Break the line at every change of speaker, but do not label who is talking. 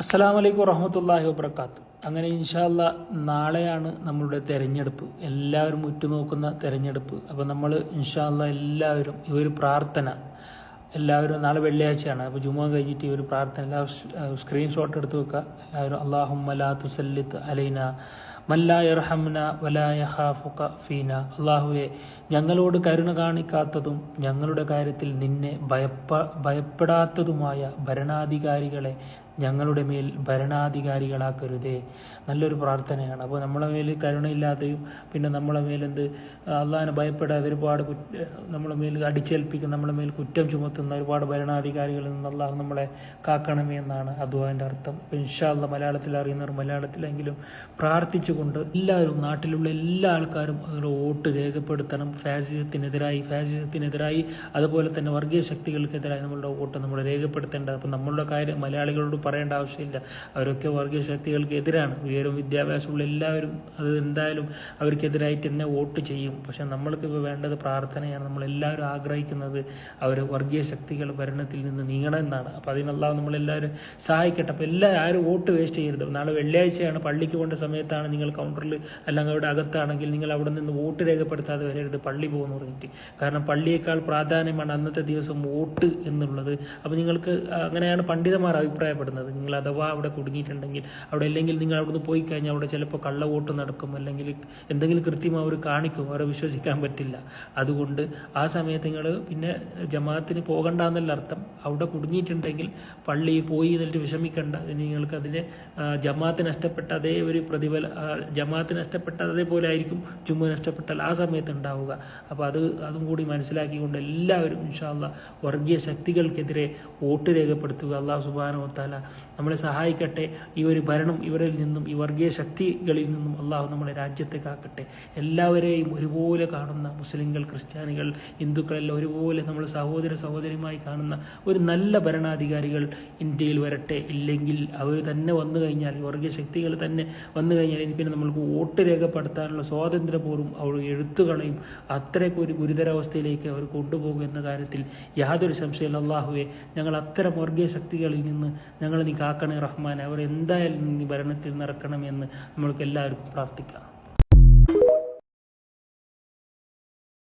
അസ്സാം വലൈക്കും വറഹമത്തല്ലാഹി വബർക്കാത്ത് അങ്ങനെ ഇൻഷാല്ല നാളെയാണ് നമ്മളുടെ തെരഞ്ഞെടുപ്പ്. എല്ലാവരും ഉറ്റുനോക്കുന്ന തെരഞ്ഞെടുപ്പ്. അപ്പോൾ നമ്മൾ ഇൻഷാല്ല എല്ലാവരും ഈ ഒരു പ്രാർത്ഥന എല്ലാവരും നാളെ വെള്ളിയാഴ്ചയാണ്. അപ്പോൾ ജുമാ കഴിഞ്ഞിട്ട് ഈ ഒരു പ്രാർത്ഥന എല്ലാവരും സ്ക്രീൻഷോട്ട് എടുത്ത് വെക്കുക എല്ലാവരും അള്ളാഹും മലാ തുസല്ലിത്ത് അലൈന മല്ലാ യഖാഫുക ഫീന. അള്ളാഹുവെ ഞങ്ങളോട് കരുണ കാണിക്കാത്തതും ഞങ്ങളുടെ കാര്യത്തിൽ നിന്നെ ഭയപ്പ ഭയപ്പെടാത്തതുമായ ഭരണാധികാരികളെ ഞങ്ങളുടെ മേൽ ഭരണാധികാരികളാക്കരുതേ. നല്ലൊരു പ്രാർത്ഥനയാണ്. അപ്പോൾ നമ്മളെ മേൽ കരുണയില്ലാതെയും പിന്നെ നമ്മളെ മേലെന്ത് അള്ളാഹിനെ ഭയപ്പെടാതെ ഒരുപാട് കുറ്റ നമ്മളെ മേൽ അടിച്ചേൽപ്പിക്കുന്ന നമ്മളെ മേൽ കുറ്റം ചുമത്തുന്ന ഒരുപാട് ഭരണാധികാരികളിൽ നിന്ന് അള്ളാഹു നമ്മളെ കാക്കണമേ എന്നാണ് അതുവാന്റെ അർത്ഥം. ഇൻഷാല്ല മലയാളത്തിൽ അറിയുന്നവർ മലയാളത്തിലെങ്കിലും പ്രാർത്ഥിച്ചുകൊണ്ട് എല്ലാവരും നാട്ടിലുള്ള എല്ലാ ആൾക്കാരും അവരുടെ വോട്ട് രേഖപ്പെടുത്തണം. ഫാസിസത്തിനെതിരായി ഫാസിസത്തിനെതിരായി അതുപോലെ തന്നെ വർഗീയ ശക്തികൾക്കെതിരായി നമ്മളുടെ വോട്ട് നമ്മൾ രേഖപ്പെടുത്തേണ്ടത്. അപ്പം നമ്മളുടെ കാര്യം മലയാളികളോട് പറയേണ്ട ആവശ്യമില്ല. അവരൊക്കെ വർഗീയ ശക്തികൾക്ക് എതിരാണ് ഉയരും വിദ്യാഭ്യാസമുള്ള എല്ലാവരും അത് എന്തായാലും അവർക്കെതിരായിട്ട് തന്നെ വോട്ട് ചെയ്യും. പക്ഷെ നമ്മൾക്ക് വേണ്ടത് പ്രാർത്ഥനയാണ്. നമ്മളെല്ലാവരും ആഗ്രഹിക്കുന്നത് അവർ വർഗീയ ശക്തികൾ ഭരണത്തിൽ നിന്ന് നീങ്ങണം എന്നാണ്. അപ്പോൾ അതിനെല്ലാം നമ്മളെല്ലാവരും സഹായിക്കട്ടെ. അപ്പോൾ എല്ലാവരും ആരും വോട്ട് വേസ്റ്റ് ചെയ്യരുത്. നാളെ വെള്ളിയാഴ്ചയാണ് പള്ളിക്ക് പോകേണ്ട സമയത്താണ് നിങ്ങൾ കൗണ്ടറിൽ അല്ലെങ്കിൽ അവിടെ അകത്താണെങ്കിൽ നിങ്ങൾ അവിടെ നിന്ന് വോട്ട് രേഖപ്പെടുത്താതെ വരരുത്. പള്ളി പോകുന്നു പറഞ്ഞിട്ട്. കാരണം പള്ളിയേക്കാൾ പ്രാധാന്യമാണ് അന്നത്തെ ദിവസം വോട്ട് എന്നുള്ളത്. അപ്പോൾ നിങ്ങൾക്ക് അങ്ങനെയാണ് പണ്ഡിതന്മാർ അഭിപ്രായപ്പെടുന്നത്. നിങ്ങൾ അഥവാ അവിടെ കുടുങ്ങിയിട്ടുണ്ടെങ്കിൽ അവിടെ അല്ലെങ്കിൽ നിങ്ങൾ അവിടുന്ന് പോയി കഴിഞ്ഞാൽ അവിടെ ചിലപ്പോൾ കള്ള വോട്ട് നടക്കും. അല്ലെങ്കിൽ എന്തെങ്കിലും കൃത്യം അവർ കാണിക്കും. അവരെ വിശ്വസിക്കാൻ പറ്റില്ല. അതുകൊണ്ട് ആ സമയത്ത് നിങ്ങൾ പിന്നെ ജമാഅത്തിന് പോകണ്ട എന്നല്ല അർത്ഥം. അവിടെ കുടുങ്ങിയിട്ടുണ്ടെങ്കിൽ പള്ളി പോയി എന്നിട്ട് വിഷമിക്കണ്ട. നിങ്ങൾക്ക് അതിനെ ജമാഅത്ത് നഷ്ടപ്പെട്ട അതേ ഒരു പ്രതിഫല ജമാഅത്ത് നഷ്ടപ്പെട്ട അതേപോലെ ആയിരിക്കും. ചുമ നഷ്ടപ്പെട്ടാൽ ആ സമയത്ത് ഉണ്ടാവുക. അപ്പോൾ അത് അതും കൂടി മനസ്സിലാക്കിക്കൊണ്ട് എല്ലാവരും ഇൻഷാല്ല വർഗീയ ശക്തികൾക്കെതിരെ വോട്ട് രേഖപ്പെടുത്തുക. അള്ളാഹു സുബാനോ താല നമ്മളെ സഹായിക്കട്ടെ. ഈ ഒരു ഭരണം ഇവരിൽ നിന്നും ഈ വർഗീയ ശക്തികളിൽ നിന്നും അള്ളാഹു നമ്മുടെ രാജ്യത്തെ കാക്കട്ടെ എല്ലാവരെയും ഒരുപോലെ കാണുന്ന മുസ്ലിങ്ങൾ ക്രിസ്ത്യാനികൾ ഹിന്ദുക്കളെല്ലാം ഒരുപോലെ നമ്മൾ സഹോദര സഹോദരിയുമായി കാണുന്ന ഒരു നല്ല ഭരണാധികാരികൾ ഇന്ത്യയിൽ വരട്ടെ. ഇല്ലെങ്കിൽ അവർ തന്നെ വന്നു കഴിഞ്ഞാൽ ഈ വർഗീയ ശക്തികൾ തന്നെ വന്നു കഴിഞ്ഞാൽ ഇനി പിന്നെ നമ്മൾക്ക് വോട്ട് രേഖപ്പെടുത്താനുള്ള സ്വാതന്ത്ര്യപൂർവം അവർ എഴുത്തുകളെയും അത്രയ്ക്ക് ഒരു ഗുരുതരാവസ്ഥയിലേക്ക് അവർ കൊണ്ടുപോകും എന്ന കാര്യത്തിൽ യാതൊരു സംശയമില്ല അള്ളാഹുവെ ഞങ്ങൾ അത്തരം വർഗീയ ശക്തികളിൽ നിന്ന് ഞങ്ങൾ നീ കാക്കണേ റഹ്മാൻ അവർ എന്തായാലും നീ ഭരണത്തിൽ നിറക്കണമെന്ന് നമ്മൾക്ക് എല്ലാവർക്കും പ്രാർത്ഥിക്കാം.